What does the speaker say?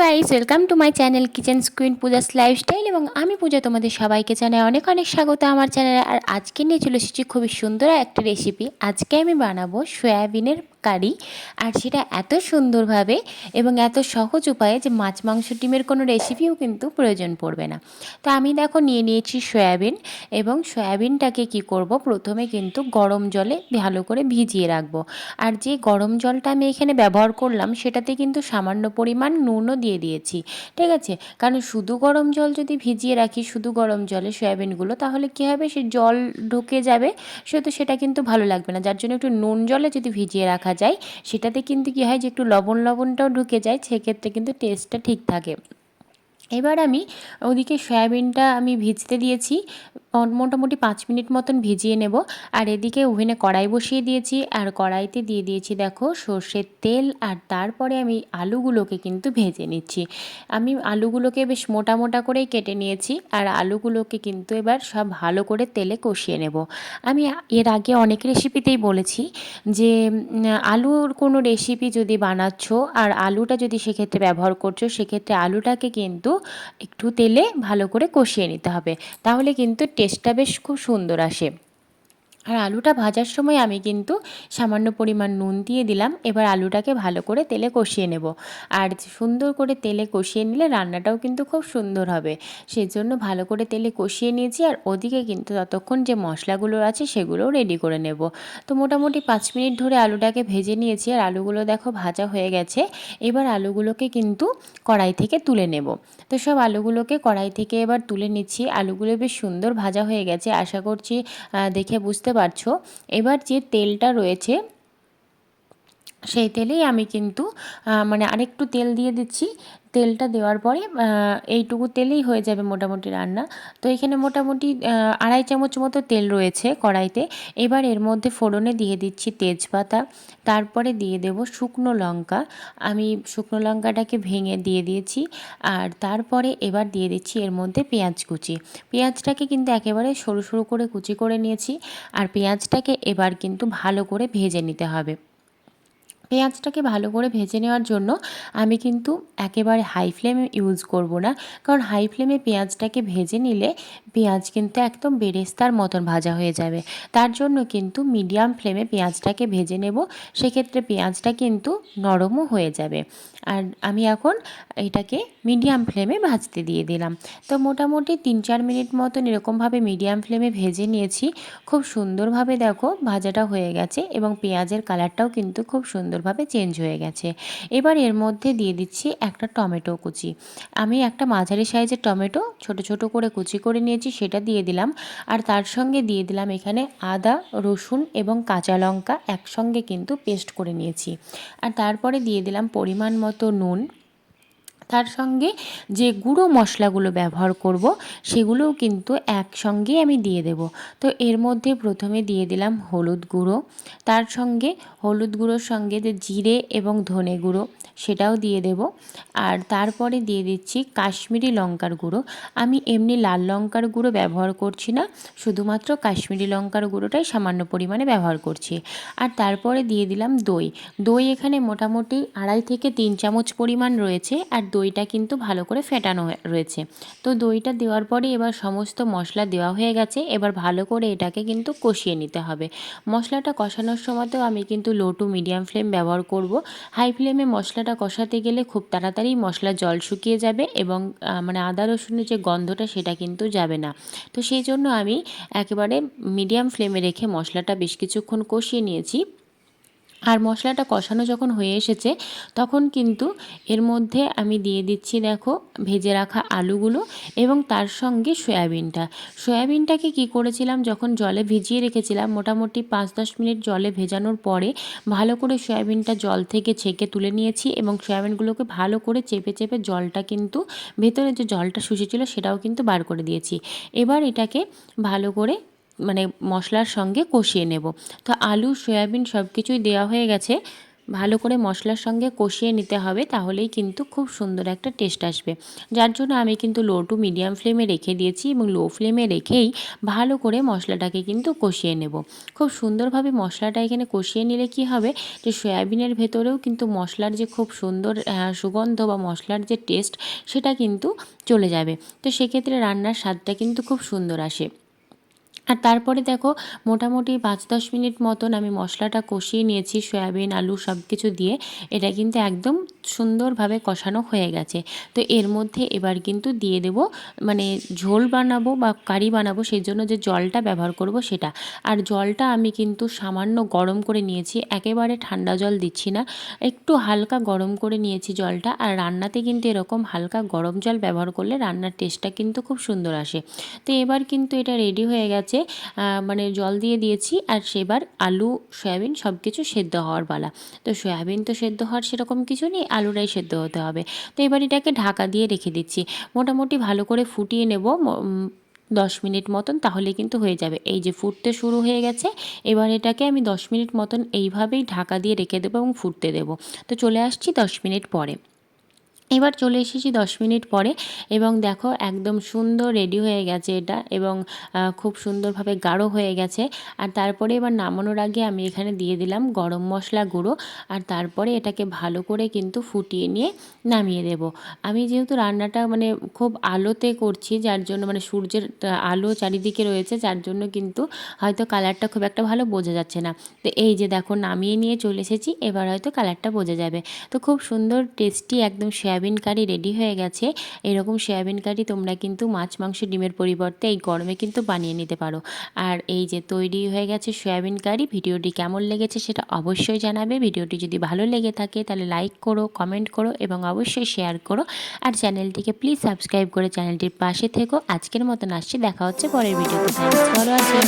Guys welcome to my channel kitchen স্কুইন Puja's lifestyle এবং আমি পূজা তোমাদের সবাইকে জানাই অনেক অনেক স্বাগত আমার চ্যানেলে আর আজকে নিয়ে চলে এসেছি খুবই সুন্দর একটা রেসিপি আজকে আমি বানাবো সয়াবিনের কারি আর সেটা এত সুন্দরভাবে এবং এত সহজ উপায়ে যে মাছ মাংস ডিমের কোনো রেসিপিও কিন্তু প্রয়োজন পড়বে না। তো আমি দেখো নিয়ে নিয়েছি সয়াবিন এবং সয়াবিনটাকে কি করব? প্রথমে কিন্তু গরম জলে ভালো করে ভিজিয়ে রাখব। আর যে গরম জলটা আমি এখানে ব্যবহার করলাম সেটাতে কিন্তু সামান্য পরিমাণ নুনও দিয়ে দিয়েছি, ঠিক আছে? কারণ শুধু গরম জল যদি ভিজিয়ে রাখি, শুধু গরম জলে সয়াবিনগুলো, তাহলে কী হবে? সে জল ঢুকে যাবে সেহেতু সেটা কিন্তু ভালো লাগবে না। যার জন্য একটু নুন জলে যদি ভিজিয়ে রাখা যায়, সেটাতে কিন্তু কী হয় যে একটু লবণ লবণটাও ঢুকে যায়, সেক্ষেত্রে কিন্তু টেস্টটা ঠিক থাকে। এবার আমি ওদিকে সয়াবিনটা আমি ভিজতে দিয়েছি। মোটামুটি পাঁচ মিনিট মতন ভিজিয়ে নেব। আর এদিকে ওভেনে কড়াই বসিয়ে দিয়েছি। আর কড়াইতে দিয়ে দিয়েছি, দেখো, সর্ষের তেল। আর তারপরে আমি আলুগুলোকে কিন্তু ভেজে নিচ্ছি। আমি আলুগুলোকে বেশ মোটা মোটা করেই কেটে নিয়েছি। আর আলুগুলোকে কিন্তু এবার সব ভালো করে তেলে কষিয়ে নেব। আমি এর আগে অনেক রেসিপিতেই বলেছি যে আলুর কোনো রেসিপি যদি বানাচ্ছ আর আলুটা যদি সেক্ষেত্রে ব্যবহার করছ, সেক্ষেত্রে আলুটাকে কিন্তু একটু তেলে ভালো করে কষিয়ে নিতে হবে। তাহলে কিন্তু টেস্টটা বেশ খুব সুন্দর আসে। আর আলুটা ভাজার সময় আমি কিন্তু সামান্য পরিমাণ নুন দিয়ে দিলাম। এবার আলুটাকে ভালো করে তেলে কষিয়ে নেব। আর সুন্দর করে তেলে কষিয়ে নিলে রান্নাটাও কিন্তু খুব সুন্দর হবে। সেজন্য ভালো করে তেলে কষিয়ে নিয়েছি আর ওদিকে কিন্তু ততক্ষণ যে মশলাগুলো আছে সেগুলোও রেডি করে নেব। তো মোটামুটি পাঁচ মিনিট ধরে আলুটাকে ভেজে নিয়েছি আর আলুগুলো দেখো ভাজা হয়ে গেছে। এবার আলুগুলোকে কিন্তু কড়াই থেকে তুলে নেব। তো সব আলুগুলোকে কড়াই থেকে এবার তুলে নিচ্ছি। আলুগুলো বেশ সুন্দর ভাজা হয়ে গেছে, আশা করছি দেখে বুঝতে পারছ। এবার যে তেলটা রয়েছে সেই তেলেই আমি কিন্তু মানে আরেকটু তেল দিয়ে দিচ্ছি। তেলটা দেওয়ার পরে এইটুকু তেলেই হয়ে যাবে মোটামুটি রান্না। তো এখানে মোটামুটি আড়াই চামচ মতো তেল রয়েছে কড়াইতে। এবার এর মধ্যে ফোড়নে দিয়ে দিচ্ছি তেজপাতা। তারপরে দিয়ে দেব শুকনো লঙ্কা। আমি শুকনো লঙ্কাটাকে ভেঙে দিয়ে দিয়েছি। আর তারপরে এবার দিয়ে দিচ্ছি এর মধ্যে পেঁয়াজ কুচি। পেঁয়াজটাকে কিন্তু একেবারে সরু সরু করে কুচি করে নিয়েছি। আর পেঁয়াজটাকে এবার কিন্তু ভালো করে ভেজে নিতে হবে। পেঁয়াজটাকে ভালো করে ভেজে নেওয়ার জন্য আমি কিন্তু একেবারে হাই ফ্লেমে ইউজ করব না। কারণ হাই ফ্লেমে পেঁয়াজটাকে ভেজে নিলে পেঁয়াজ কিন্তু একদম বেরেস্তার মতন ভাজা হয়ে যাবে। তার জন্য কিন্তু মিডিয়াম ফ্লেমে পেঁয়াজটাকে ভেজে নেব। সেক্ষেত্রে পেঁয়াজটা কিন্তু নরমও হয়ে যাবে। আর আমি এখন এটাকে মিডিয়াম ফ্লেমে ভাজতে দিয়ে দিলাম। তো মোটামুটি তিন চার মিনিট মতন এরকমভাবে মিডিয়াম ফ্লেমে ভেজে নিয়েছি। খুব সুন্দরভাবে দেখো ভাজাটা হয়ে গেছে এবং পেঁয়াজের কালারটাও কিন্তু খুব সুন্দরভাবে চেঞ্জ হয়ে গেছে। এবার এর মধ্যে দিয়ে দিচ্ছি একটা টমেটো কুচি। আমি একটা মাঝারি সাইজের টমেটো ছোট ছোট করে কুচি করে নিয়েছি, সেটা দিয়ে দিলাম। আর তার সঙ্গে দিয়ে দিলাম এখানে আদা, রসুন এবং কাঁচা লঙ্কা একসঙ্গে কিন্তু পেস্ট করে নিয়েছি। আর তারপরে দিয়ে দিলাম পরিমাণ মতো নুন। তার সঙ্গে যে গুঁড়ো মশলাগুলো ব্যবহার করব, সেগুলোও কিন্তু একসঙ্গেই আমি দিয়ে দেব। তো এর মধ্যে প্রথমে দিয়ে দিলাম হলুদ গুঁড়ো, তার সঙ্গে হলুদ গুঁড়োর সঙ্গে যে জিরে এবং ধনে গুঁড়ো সেটাও দিয়ে দেব। আর তারপরে দিয়ে দিচ্ছি কাশ্মীরি লঙ্কার গুঁড়ো। আমি এমনি লাল লঙ্কার গুঁড়ো ব্যবহার করছি না, শুধুমাত্র কাশ্মীরি লঙ্কার গুঁড়োটাই সামান্য পরিমাণে ব্যবহার করছি। আর তারপরে দিয়ে দিলাম দই। দই এখানে মোটামুটি আড়াই থেকে তিন চামচ পরিমাণ রয়েছে, আর দইটা কিন্তু ভালো করে ফেটানো রয়েছে। তো দইটা দেওয়ার পরে এবার সমস্ত মশলা দেওয়া হয়ে গেছে। এবার ভালো করে এটাকে কিন্তু কষিয়ে নিতে হবে। মশলাটা কষানোর সময়তেও আমি কিন্তু লো টু মিডিয়াম ফ্লেম ব্যবহার করব। হাই ফ্লেমে মশলাটা কষাতে গেলে খুব তাড়াতাড়ি মশলা জল শুকিয়ে যাবে এবং মানে আদা রসুনের যে গন্ধটা সেটা কিন্তু যাবে না। তো সেই জন্য আমি একেবারে মিডিয়াম ফ্লেমে রেখে মশলাটা বেশ কিছুক্ষণ কষিয়ে নিয়েছি। আর মশলাটা কষানো যখন হয়ে এসেছে, তখন কিন্তু এর মধ্যে আমি দিয়ে দিচ্ছি দেখো ভেজে রাখা আলুগুলো এবং তার সঙ্গে সয়াবিনটা। সয়াবিনটাকে কি করেছিলাম? যখন জলে ভিজিয়ে রেখেছিলাম, মোটামুটি পাঁচ দশ মিনিট জলে ভেজানোর পরে ভালো করে সয়াবিনটা জল থেকে ছেঁকে তুলে নিয়েছি এবং সয়াবিনগুলোকে ভালো করে চেপে চেপে জলটা কিন্তু ভেতরে যে জলটা শুষেছিল সেটাও কিন্তু বার করে দিয়েছি। এবার এটাকে ভালো করে মানে মশলার সঙ্গে কষিয়ে নেব। তো আলু, সয়াবিন সব কিছুই দেওয়া হয়ে গেছে। ভালো করে মশলার সঙ্গে কষিয়ে নিতে হবে, তাহলেই কিন্তু খুব সুন্দর একটা টেস্ট আসবে। যার জন্য আমি কিন্তু লো টু মিডিয়াম ফ্লেমে রেখে দিয়েছি এবং লো ফ্লেমে রেখেই ভালো করে মশলাটাকে কিন্তু কষিয়ে নেব। খুব সুন্দরভাবে মশলাটা এখানে কষিয়ে নিলে কি হবে যে সয়াবিনের ভেতরেও কিন্তু মশলার যে খুব সুন্দর সুগন্ধ বা মশলার যে টেস্ট সেটা কিন্তু চলে যাবে। তো সেক্ষেত্রে রান্নার স্বাদটা কিন্তু খুব সুন্দর আসে। আর তারপরে দেখো, মোটামুটি পাঁচ দশ মিনিট মতন আমি মশলাটা কষিয়ে নিয়েছি, সয়াবিন, আলু সব কিছু দিয়ে। এটা কিন্তু একদম সুন্দরভাবে কষানো হয়ে গেছে। তো এর মধ্যে এবার কিন্তু দিয়ে দেব মানে ঝোল বানাবো বা কারি বানাবো, সেই জন্য যে জলটা ব্যবহার করব সেটা। আর জলটা আমি কিন্তু সামান্য গরম করে নিয়েছি, একেবারে ঠান্ডা জল দিচ্ছি না। একটু হালকা গরম করে নিয়েছি জলটা, আর রান্নাতে কিন্তু এরকম হালকা গরম জল ব্যবহার করলে রান্নার টেস্টটা কিন্তু খুব সুন্দর আসে। তো এবার কিন্তু এটা রেডি হয়ে গেছে। আহ, মানে জল দিয়ে দিয়েছি আর সেবার আলু সয়াবিন সব কিছু সেদ্ধ হওয়ার পালা। তো সয়াবিন তো সেদ্ধ হওয়ার সেরকম কিছু নেই আলুটাই সেদ্ধ হতে হবে। তো এবার এটাকে ঢাকা দিয়ে রেখে দিচ্ছি। মোটামুটি ভালো করে ফুটিয়ে নেব দশ মিনিট মতন তাহলে কিন্তু হয়ে যাবে। এই যে ফুটতে শুরু হয়ে গেছে এবার এটাকে আমি দশ মিনিট মতন এইভাবেই ঢাকা দিয়ে রেখে দেবো এবং ফুটতে দেবো। তো চলে আসছি দশ মিনিট পরে। এবার চলে এসেছি দশ মিনিট পরে এবং দেখো একদম সুন্দর রেডি হয়ে গেছে এটা এবং খুব সুন্দরভাবে গাঢ় হয়ে গেছে। আর তারপরে এবার নামানোর আগে আমি এখানে দিয়ে দিলাম গরম মশলা গুঁড়ো আর তারপরে এটাকে ভালো করে কিন্তু ফুটিয়ে নিয়ে নামিয়ে দেব। আমি যেহেতু রান্নাটা মানে খুব আলোতে করছি, যার জন্য মানে সূর্যের আলো চারিদিকে রয়েছে, যার জন্য কিন্তু হয়তো কালারটা খুব একটা ভালো বোঝা যাচ্ছে না। তো এই যে দেখো নামিয়ে নিয়ে চলে এসেছি, এবার হয়তো কালারটা বোঝা যাবে। তো খুব সুন্দর টেস্টি একদম সয়াবিন কারি রেডি হয়ে গেছে। এরকম সয়াবিন কারি তোমরা কিন্তু মাছ, মাংস, ডিমের পরিবর্তে এই গরমে কিন্তু বানিয়ে নিতে পারো। আর এই যে তৈরি হয়ে গেছে সয়াবিন কারি, ভিডিওটি কেমন লেগেছে সেটা অবশ্যই জানাবে। ভিডিওটি যদি ভালো লেগে থাকে তাহলে লাইক করো কমেন্ট করো এবং অবশ্যই শেয়ার করো। আর চ্যানেলটিকে প্লিজ সাবস্ক্রাইব করে চ্যানেলটির পাশে থেকো। আজকের মতন আসছি, দেখা হচ্ছে পরের ভিডিওতে থ্যাংকস ওয়াচিং